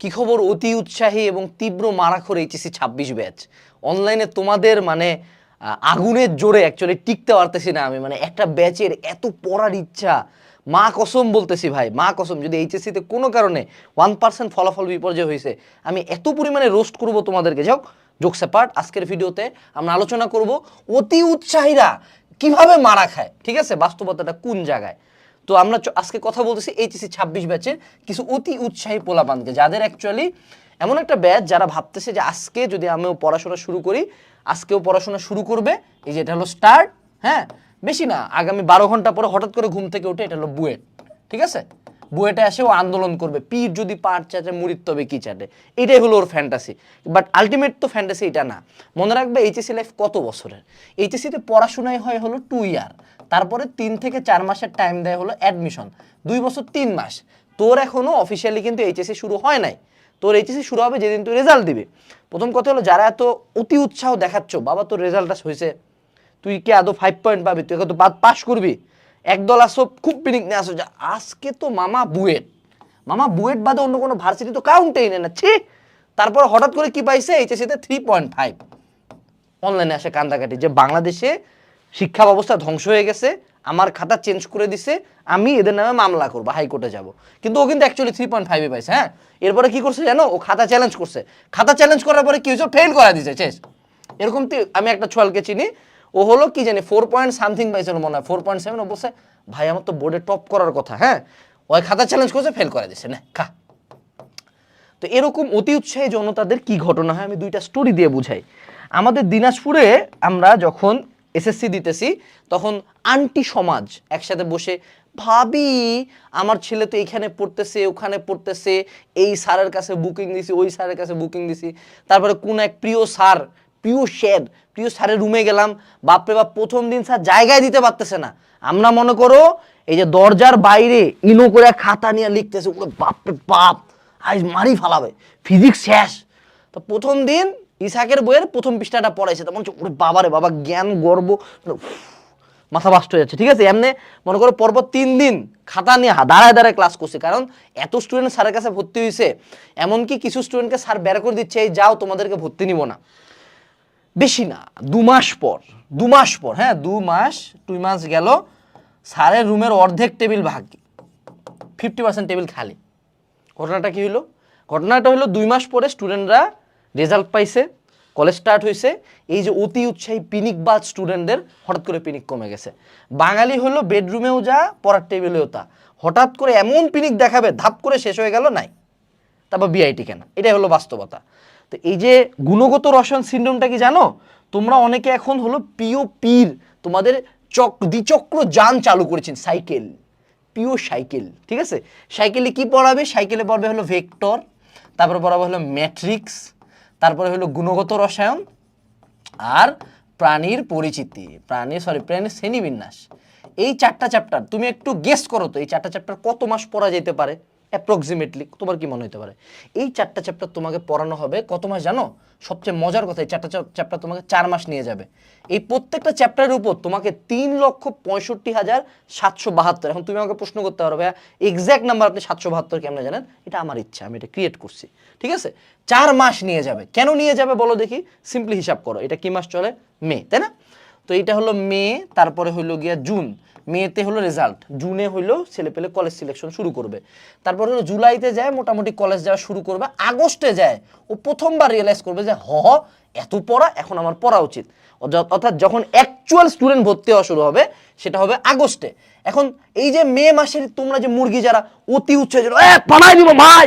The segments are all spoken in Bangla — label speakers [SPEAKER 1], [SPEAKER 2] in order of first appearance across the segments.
[SPEAKER 1] কি খবর? অতি উৎসাহী এবং তীব্র মারাখোর এইচএসি ছাব্বিশ ব্যাচ। অনলাইনে তোমাদের মানে আগুনের জোরে অ্যাকচুয়ালি টিকতে পারতেছি না আমি। মানে একটা ব্যাচের এত পড়ার ইচ্ছা। মা কসম বলতেছি ভাই, মা কসম। যদি এইচএসসিতে কোনো কারণে ওয়ান পার্সেন্ট ফলাফল বিপর্যয় হয়েছে আমি এত পরিমাণে রোস্ট করব তোমাদেরকে। যাও জোকসে পার্ট আজকের ভিডিওতে আমরা আলোচনা করব অতি উৎসাহীরা কীভাবে মারা খায়। ঠিক আছে? বাস্তবতাটা কোন জায়গায়? তো আমরা আজকে কথা বলতেছি এইচএসসি ছাব্বিশ ব্যাচের কিছু অতি উৎসাহী পোলাপানকে, যাদের অ্যাকচুয়ালি এমন একটা ব্যাচ যারা ভাবতেছে যে আজকে যদি আমিও পড়াশোনা শুরু করি, আজকেও পড়াশোনা শুরু করবে, এই যে এটা হলো স্টার্ট হ্যাঁ? বেশি না, আগামী বারো ঘণ্টা পরে হঠাৎ করে ঘুম থেকে উঠে এটা হলো বুয়েট, ঠিক আছে? বুয়েটে এসে ও আন্দোলন করবে, পীর যদি পাট চাটে মুড়ির তবে কি চাটে এটাই হলো ওর ফ্যান্টাসি বাট আলটিমেট তো ফ্যান্টাসি এটা না। মনে রাখবে এইচএসসি লাইফ কত বছরের? এইচএসসিতে পড়াশোনায় হয় হলো টু ইয়ার তারপরে তিন থেকে চার মাসের টাইম দেয় হলো অ্যাডমিশন দুই বছর তিন মাস। তোর এখনও অফিসিয়ালি কিন্তু এইচএসসি শুরু হয় নাই। তোর এইচএসসি শুরু হবে যেদিন তুই রেজাল্ট দিবে। প্রথম কথা হলো, যারা এত অতি উৎসাহ দেখাচ্ছ, বাবা তোর রেজাল্টটা হয়েছে। তুই কি আদৌ ফাইভ পয়েন্ট পাবি? তুই তো বাদ পাস করবি? একদল আসো, খুব পিনিক নিয়ে আসো। যে, আজকে তো মামা বুয়েট। মামা বুয়েট বাদে অন্য কোনো ভার্সিটি তো কাউন্টেই নেই না। ছি! তারপর হঠাৎ করে কি পাইছে? এইচএসিতে থ্রি পয়েন্ট ফাইভ অনলাইনে আসে কান্দাকাটি যে বাংলাদেশে শিক্ষা ব্যবস্থা ধ্বংস হয়ে গেছে, আমার খাতা চেঞ্জ করে দিছে, আমি এদের নামে মামলা করব, হাইকোর্টে যাব। কিন্তু ও কিন্তু অ্যাকচুয়ালি থ্রি পয়েন্ট ফাইভে পাইছে হ্যাঁ? এরপরে কি করছে জানো? ও খাতা চ্যালেঞ্জ করছে। খাতা চ্যালেঞ্জ করার পরে কি হয়েছে? ফেল করা দিছে, শেষ। এরকম আমি একটা ছোয়ালকে চিনি। ও হলো কি জানি ফোর পয়েন্ট সামথিং পাইছিল মনে হয় ফোর পয়েন্ট সেভেন ও বলছে, ভাই, আমার তো বোর্ডে টপ করার কথা হ্যাঁ? ওই খাতা চ্যালেঞ্জ করছে ফেল করে দিছে, না, খা। তো এরকম অতি উৎসাহী জনতাদের কি ঘটনা হয় আমি দুইটা স্টোরি দিয়ে বুঝাই। আমাদের দিনাজপুরে আমরা যখন এসএসসি দিতেছি, তখন আন্টি সমাজ একসাথে বসে, ভাবি, আমার ছেলে তো এখানে পড়তেছে, ওখানে পড়তেছে, এই স্যারের কাছে বুকিং দিছি, ওই স্যারের কাছে বুকিং দিছি। তারপরে কোন এক প্রিয় স্যার, প্রিয় শেড প্রিয় স্যারের রুমে গেলাম, বাপরে বাপ, প্রথম দিন স্যার জায়গায় দিতে পারতেছে না। আমরা মনে করো, এই যে দরজার বাইরে ইনো করে খাতা নিয়ে লিখতেছে, ওরে বাপরে বাপ, আজ মারি ফালাবে ফিজিক্স শেষ। তো প্রথম দিন ইসাকের বইয়ের প্রথম পৃষ্ঠাটা পড়াইছে তখন ওরে বাবারে, বাবা, জ্ঞান, গর্ব। মাথা বাস্ট হয়ে যাচ্ছে, ঠিক আছে? এমনি মনে করো পরপর তিন দিন খাতা নিয়ে দাঁড়ায় দাঁড়ায় ক্লাস করছে, কারণ এত স্টুডেন্ট স্যারের কাছে ভর্তি হয়েছে এমনকি কিছু স্টুডেন্টকে স্যার বের করে দিচ্ছে, এই যাও, তোমাদেরকে ভর্তি নিব না। বেশি না, দু মাস পর, দু মাস পর হ্যাঁ দু মাস দুই মাস গেল, স্যারের রুমের অর্ধেক টেবিল ভাগি ফিফটি পার্সেন্ট টেবিল খালি। ঘটনাটা কি হলো ঘটনাটা হলো দুই মাস পরে স্টুডেন্টরা রেজাল্ট পাইছে কলেজ স্টার্ট হয়েছে এই যে অতি উৎসাহী পিনিকবাজ স্টুডেন্টদের হঠাৎ করে পিনিক কমে গেছে। বাঙালি হলো বেডরুমেও যা, পড়ার টেবিলেও তা। হঠাৎ করে এমন পিনিক দেখাবে, ধাপ করে শেষ হয়ে গেল, নাই। তারপর বিআইটি কেন। এটাই হলো বাস্তবতা। তো এই যে গুণগত রসায়ন সিন্ড্রোমটা কি জানো? তোমরা অনেকে এখন হলো পিও পীর তোমাদের চক, দ্বিচক্র যান চালু করেছেন সাইকেল পিও সাইকেল ঠিক আছে? সাইকেলে কি পড়াবে? সাইকেলে পড়বে হলো ভেক্টর তারপর পড়াবে হলো ম্যাট্রিক্স তারপরে হলো গুণগত রসায়ন আর প্রাণীর পরিচিতি। প্রাণী সরি প্রাণীর শ্রেণীবিন্যাস। এই চারটা চ্যাপ্টার তুমি একটু গেস করো তো, এই চারটা চ্যাপ্টার কত মাস পড়া যেতে পারে? অ্যাপ্রক্সিমেটলি তোমার কি মনে হতে পারে? এই চারটা চ্যাপ্টার তোমাকে পড়ানো হবে, কত মাস জানো? সবচেয়ে মজার কথা, এই চারটা চ্যাপ্টার তোমাকে চার মাস নিয়ে যাবে। এই প্রত্যেকটা চ্যাপ্টারের উপর তোমাকে তিন লক্ষ পঁয়ষট্টি হাজার সাতশো বাহাত্তর, এখন তুমি আমাকে প্রশ্ন করতে পারো, ভাইয়া এক্স্যাক্ট নাম্বার আপনি সাতশো বাহাত্তর কেমন জানেন? এটা আমার ইচ্ছা, আমি এটা ক্রিয়েট করছি, ঠিক আছে? চার মাস নিয়ে যাবে। কেন নিয়ে যাবে বলো দেখি? সিম্পলি হিসাব করো, এটা কি মাস চলে? মে, তাই না? তো এটা হলো মে, তারপরে হইল গিয়া জুন। মেতে হলো রেজাল্ট জুনে হইল ছেলে পেলে কলেজ সিলেকশন শুরু করবে। তারপর হলো জুলাইতে যায়, মোটামুটি কলেজ যাওয়া শুরু করবে, আগস্টে যায়, ও প্রথমবার রিয়েলাইজ করবে যে হ এত পড়া, এখন আমার পড়া উচিত। অর্থাৎ যখন অ্যাকচুয়াল স্টুডেন্ট ভর্তি হওয়া শুরু হবে, সেটা হবে আগস্টে। এখন এই যে মে মাসের তোমরা যে মুরগি যারা অতি উৎসাহ ফাড়াই দিব ভাই!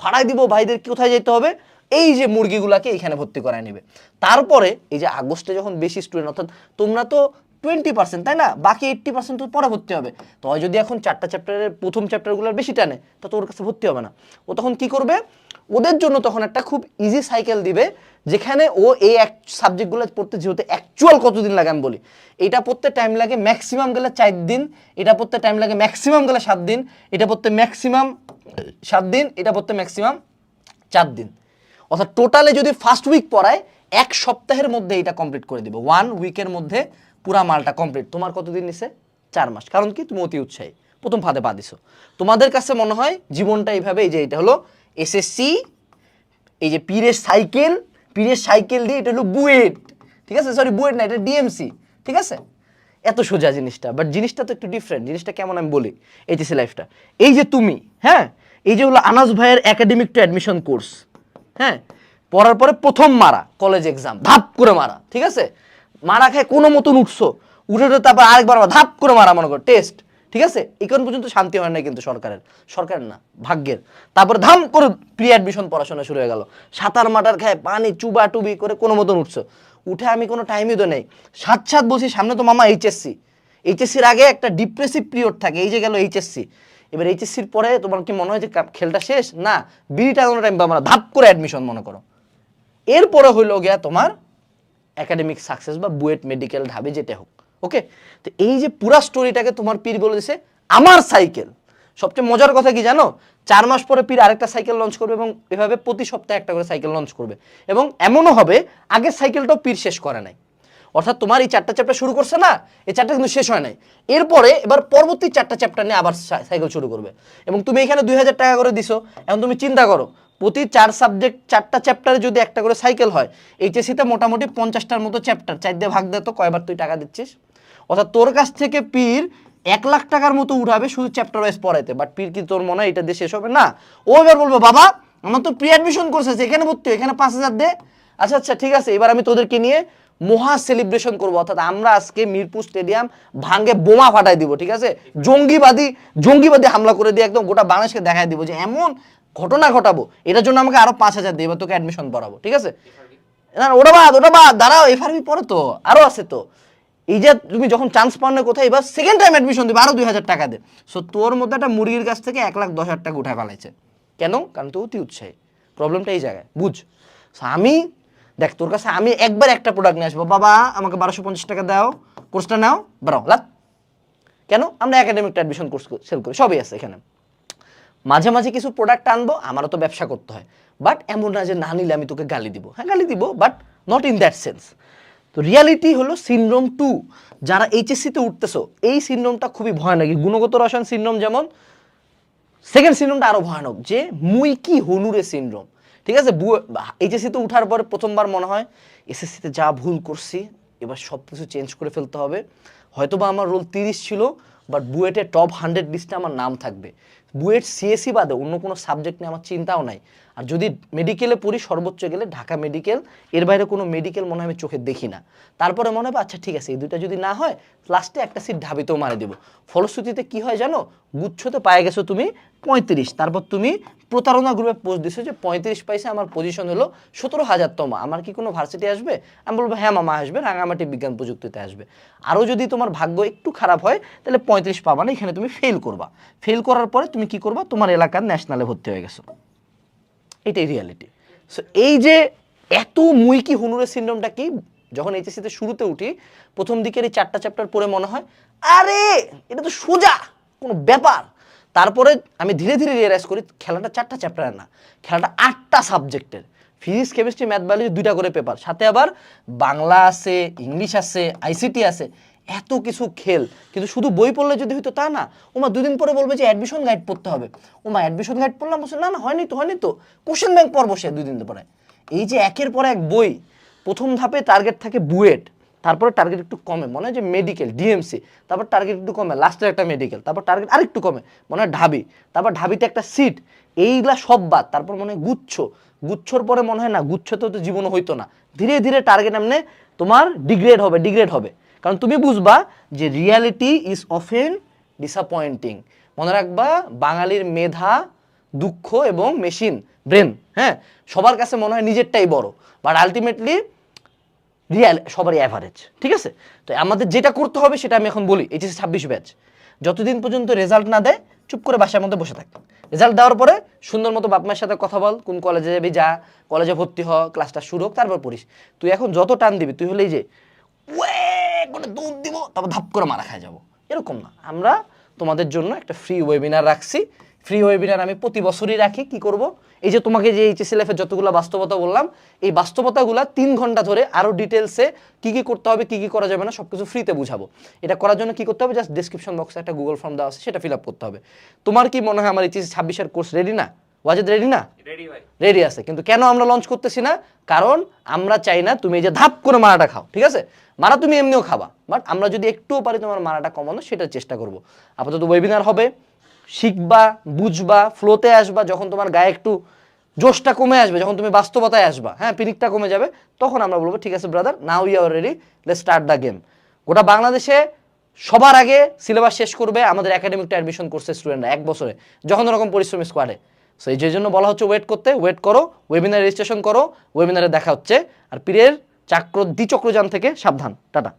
[SPEAKER 1] ফাড়াই দিব ভাইদের কোথায় যেতে হবে? এই যে মুরগিগুলাকে এখানে ভর্তি করায় নেবে। তারপরে এই যে আগস্টে যখন বেশি স্টুডেন্ট অর্থাৎ তোমরা তো টোয়েন্টি পার্সেন্ট তাই না? বাকি এইট্টি পার্সেন্ট তো পরে ভর্তি হবে। তো যদি এখন চারটা চ্যাপ্টারের প্রথম চ্যাপ্টারগুলোর বেশি টানে, তো ওর কাছে ভর্তি হবে না। ও তখন কি করবে? ওদের জন্য তখন একটা খুব ইজি সাইকেল দিবে, যেখানে ও এই এক সাবজেক্টগুলো পড়তে যেহেতু অ্যাকচুয়াল কতদিন লাগে আমি বলি, এটা পড়তে টাইম লাগে ম্যাক্সিমাম গেলে চার দিন, এটা পড়তে টাইম লাগে ম্যাক্সিমাম গেলে সাত দিন, এটা পড়তে ম্যাক্সিমাম সাত দিন, এটা পড়তে ম্যাক্সিমাম চার দিন। অর্থাৎ টোটালে যদি ফার্স্ট উইক পড়ায়, এক সপ্তাহের মধ্যে এটা কমপ্লিট করে দিবে। ওয়ান উইকের মধ্যে পুরা মালটা কমপ্লিট তোমার কতদিন নিছে? চার মাস। কারণ কি? তুমি অতি উৎসাহী। প্রথম ফাঁদে পা দিছো। তোমাদের কাছে মনে হয় জীবনটা এইভাবে, এই যে এটা হলো এসএসসি এই যে পীরের সাইকেল পীরের সাইকেল দিয়ে এটা হলো বুয়েট। ঠিক আছে? সরি বুয়েট না, এটা ডিএমসি ঠিক আছে? এত সোজা জিনিসটা। বাট জিনিসটা তো একটু ডিফারেন্ট জিনিসটা কেমন আমি বলি? এইচএসসি লাইফটা এই যে তুমি হ্যাঁ? এই যে হলো আনাস ভাইয়ের একাডেমিক টু অ্যাডমিশন কোর্স হ্যাঁ? পড়ার পরে প্রথম মারা কলেজ এক্সাম ধাপ করে মারা। ঠিক আছে? মারা খায় কোনো মতন উঠছো, উঠে উঠে তারপর আরেকবার ধাপ করে মারা, মনে করো টেস্ট ঠিক আছে? এখন পর্যন্ত শান্তি হয় না কিন্তু সরকারের সরকারের না, ভাগ্যের। তারপর ধাম করে প্রি অ্যাডমিশন পড়াশোনা শুরু হয়ে গেল। সাঁতার মাটার খায় পানি চুবা টুবি করে কোনো মতন উঠছো। উঠে আমি কোনো টাইমই তো নেই। সাত সাত বসি সামনে তো মামা এইচএসসি এইচএসসির আগে একটা ডিপ্রেসিভ পিরিয়ড থাকে, এই যে গেল এইচএসসি এবার এইচএসসির পরে তোমার কি মনে হয় যে খেলটা শেষ? না বিড়িটা কোনো টাইম পাবো না ধাপ করে অ্যাডমিশন মনে করো। এরপরে হইল গিয়া তোমার একাডেমিক সাকসেস বা বুয়েট মেডিকেল ঢাবে যেতে হোক ওকে তো এই যে পুরা স্টোরিটাকে তোমার পীর বলে দিছে, আমার সাইকেল সবচেয়ে মজার কথা কি জানো? চার মাস পরে পীর আরেকটা সাইকেল লঞ্চ করবে এবং এভাবে প্রতি সপ্তাহে একটা করে সাইকেল লঞ্চ করবে। এবং এমনও হবে, আগের সাইকেলটাও পীর শেষ করে নাই। অর্থাৎ তোমার এই চারটা চ্যাপ্টার শুরু করছে না, এই চারটা কিন্তু শেষ হয় নাই। এরপরে এবার পরবর্তী চারটা চ্যাপ্টার নিয়ে আবার সাইকেল শুরু করবে। এবং তুমি এখানে দুই হাজার টাকা করে দিছো, এখন তুমি চিন্তা করো প্রতি চার সাবজেক্ট চারটা চ্যাপ্টারে যদি একটা করে সাইকেল হয় এইচএসিতে মোটামুটি পঞ্চাশটার মতো চ্যাপ্টার চার দিয়ে ভাগ দে তো কয়বার তুই টাকা দিচ্ছিস? অর্থাৎ তোর কাছ থেকে পীর এক লাখ টাকার মতো উঠাবে শুধু চ্যাপ্টার ওয়াইজ পড়াইতে বাট পীর কি তোর মনে হয় এটা দিয়ে শেষ হবে? না। ও এবার বলব, বাবা, আমার তো প্রি অ্যাডমিশন করছে এখানে ভর্তি এখানে পাঁচ হাজার দে। আচ্ছা আচ্ছা ঠিক আছে, এবার আমি তোদেরকে নিয়ে মহা সেলিব্রেশন করব। অর্থাৎ আমরা আজকে মিরপুর স্টেডিয়াম ভাঙ্গে বোমা ফাটাই দিব, ঠিক আছে? জঙ্গিবাদী জঙ্গিবাদী হামলা করে দিয়ে একদম গোটা বাংলাদেশকে দেখাই দিব যে এমন ঘটনা ঘটাবো। এটার জন্য আমাকে আরও পাঁচ হাজার দিয়ে তোকে অ্যাডমিশন পড়াবো ঠিক আছে? না ওটা বাদ ওটা বাদ দাঁড়াও এফআরবি পরে তো আরও আছে তো। এই যে তুমি যখন চান্স পাও না কোথায় এবার সেকেন্ড টাইম অ্যাডমিশন দেবে আরও দুই হাজার টাকা দে। সো তোর মধ্যে একটা মুরগির কাছ থেকে এক লাখ দশ হাজার টাকা উঠায় ফেলাইছে। কেন? কারণ তুই অতি উৎসাহী। প্রবলেমটা এই জায়গায় বুঝ? আমি দেখ তোর কাছে আমি একবার একটা প্রোডাক্ট নিয়ে আসব। বাবা আমাকে বারোশো পঞ্চাশ টাকা দাও কোর্সটা নাও বাড়াও লাত। কেন? আমরা একাডেমিকটা অ্যাডমিশন কোর্স সেল করি সবই আছে এখানে। মাঝে মাঝে কিছু প্রোডাক্ট আনব আমারও তো ব্যবসা করতে হয়। বাট এমন না যে না নিলে আমি তোকে গালি দিব। হ্যাঁ গালি দিব but not in that sense তো রিয়ালিটি হলো সিনড্রোম টু যারা এইচএসসিতে উঠতেছো, এই সিনড্রোমটা খুবই ভয়ানক। গুণগত রসায়ন সিনড্রোম যেমন সেকেন্ড সিনড্রোমটা আরও ভয়ানক, যে মুই কি হনুরে সিনড্রোম ঠিক আছে? এইচএসসিতে উঠার পরে প্রথমবার মনে হয় এসএসসিতে যা ভুল করছি, এবার সব কিছু চেঞ্জ করে ফেলতে হবে। হয়তো বা আমার রোল তিরিশ ছিল বাট বুয়েটে টপ হান্ড্রেড লিস্টে আমার নাম থাকবে। বুয়েট সিএসসি বাদে অন্য কোনো সাবজেক্ট নিয়ে আমার চিন্তাও নাই। আর যদি মেডিকেলে পড়ি, সর্বোচ্চ গেলে ঢাকা মেডিকেল এর বাইরে কোনো মেডিকেল মনে হয় আমি চোখে দেখি না। তারপরে মনে হবে আচ্ছা ঠিক আছে, এই দুইটা যদি না হয় লাস্টে একটা সিট ঢাবিতেও মারে দেবো। ফলশ্রুতিতে কি হয় জানো? গুচ্ছতে পায়ে গেছো তুমি পঁয়ত্রিশ। তারপর তুমি প্রতারণা গ্রুপে পোস্ট দিছো যে পঁয়ত্রিশ পয়সা আমার পজিশন হলো সতেরো হাজার তমা। আমার কি কোনো ভার্সিটি আসবে? আমি বলব হ্যাঁ মামা, আসবে। রাঙামাটি বিজ্ঞান প্রযুক্তিতে আসবে। আরও যদি তোমার ভাগ্য একটু খারাপ হয়, তাহলে পঁয়ত্রিশ পাবা না, এখানে তুমি ফেল করবা। ফেল করার পরে তুমি কি করবা? তোমার এলাকার ন্যাশনালে ভর্তি হয়ে গেছো। এটাই রিয়ালিটি সো এই যে এত মুইকি হুনুরের সিন্ড্রোমটা কি, যখন এইচএসসিতে শুরুতে উঠি, প্রথম দিকের এই চারটা চ্যাপ্টার পড়ে মনে হয়, আরে, এটা তো সোজা, কোনো ব্যাপার। তারপরে আমি ধীরে ধীরে রিয়ালাইজ করি, খেলাটা চারটা চ্যাপ্টারের না, খেলাটা আটটা সাবজেক্টের ফিজিক্স কেমিস্ট্রি ম্যাথ বায়োলজি দুইটা করে পেপার সাথে আবার বাংলা আছে ইংলিশ আছে আইসিটি আছে। এত কিছু খেল, কিন্তু শুধু বই পড়লে যদি হইতো তা না। ওমা দুদিন পরে বলবে যে অ্যাডমিশন গাইড পড়তে হবে। ওমা অ্যাডমিশন গাইড পড়লাম? বলছে, না না, হয়নি তো হয়নি তো। কোশ্চেন ব্যাংক পর বসে দুই দিন পরে। এই যে একের পর এক বই, প্রথম ধাপে টার্গেট থাকে বুয়েট, তারপরে টার্গেট একটু কমে। মনে হয় যে মেডিকেল ডিএমসি তারপর টার্গেট একটু কমে লাস্টের একটা মেডিকেল তারপর টার্গেট আরেকটু কমে, মনে হয় ঢাবি, তারপর ঢাবিতে একটা সিট এইগুলা সব বাদ। তারপর মনে হয় গুচ্ছ, গুচ্ছর পরে মনে হয় না গুচ্ছতেও তো জীবনও হইতো না। ধীরে ধীরে টার্গেট এমনি তোমার ডিগ্রেড হবে ডিগ্রেড হবে। কারণ তুমি বুঝবা যে রিয়ালিটি ইজ অফেন ডিসঅ্যাপয়েন্টিং মনে রাখবা, বাঙালির মেধা, দুঃখ এবং মেশিন ব্রেন হ্যাঁ? সবার কাছে মনে হয় নিজেরটাই বড়। বাট আলটিমেটলি রিয়াল সবারই অ্যাভারেজ ঠিক আছে? তো আমাদের যেটা করতে হবে সেটা আমি এখন বলি এইচএসি ছাব্বিশ ব্যাচ যতদিন পর্যন্ত রেজাল্ট না দেয়, চুপ করে বাসার মধ্যে বসে থাক। রেজাল্ট দেওয়ার পরে সুন্দর মতো বাপ মায়ের সাথে কথা বল, কোন কলেজে যাবি যা কলেজে ভর্তি হ ক্লাসটা শুরু হোক, তারপর পড়িস। তুই এখন যত টান দিবি, তুই হলেই যে ওয়ে করে দুধ দিব, তারপর ধাপ করে মারা খায় যাব। এরকম না। আমরা তোমাদের জন্য একটা ফ্রি ওয়েবিনার রাখছি। ফ্রি ওয়েবিনার আমি প্রতি বছরই রাখি। কি করব? এই যে তোমাকে যে এইচএসি লাইফের যতগুলো বাস্তবতা বললাম, এই বাস্তবতাগুলো তিন ঘণ্টা ধরে আরও ডিটেলসে কি কি করতে হবে, কি কি করা যাবে না সব কিছু ফ্রিতে বুঝাবো। এটা করার জন্য কি করতে হবে? জাস্ট ডিসক্রিপশন বক্সে একটা গুগল ফর্ম দেওয়া আছে, সেটা ফিল আপ করতে হবে। তোমার কি মনে হয় আমার এইচএসি ছাব্বিশের কোর্স রেডি না? ওয়াজেদ রেডি না?
[SPEAKER 2] রেডি
[SPEAKER 1] রেডি আছে। কিন্তু কেন আমরা লঞ্চ করতেছি না? কারণ আমরা চাই না তুমি এই যে ধাপ করে মারাটা খাও ঠিক আছে? মারা তুমি এমনিও খাবা বাট আমরা যদি একটুও পারি তোমার মারাটা কমানো সেটার চেষ্টা করব। আপাতত ওয়েবিনার হবে। শিখবা বুঝবা ফ্লোতে আসবা যখন তোমার গায়ে একটু জোশটা কমে আসবে যখন তুমি বাস্তবতায় আসবা হ্যাঁ পিনিকটা কমে যাবে তখন আমরা বলব ঠিক আছে brother now you are ready let start the game গোটা বাংলাদেশে সবার আগে সিলেবাস শেষ করবে আমাদের একাডেমিকটা অ্যাডমিশন করছে স্টুডেন্টরা এক বছরে যখন রকম পরিশ্রমী স্কোয়াডে সো এই যে জন্য বলা হচ্ছে ওয়েট করতে ওয়েট করো ওয়েবিনার রেজিস্ট্রেশন করো ওয়েবিনারে দেখা হচ্ছে। আর পীরের চাক্র, দ্বিচক্রযান থেকে সাবধান। টাটা।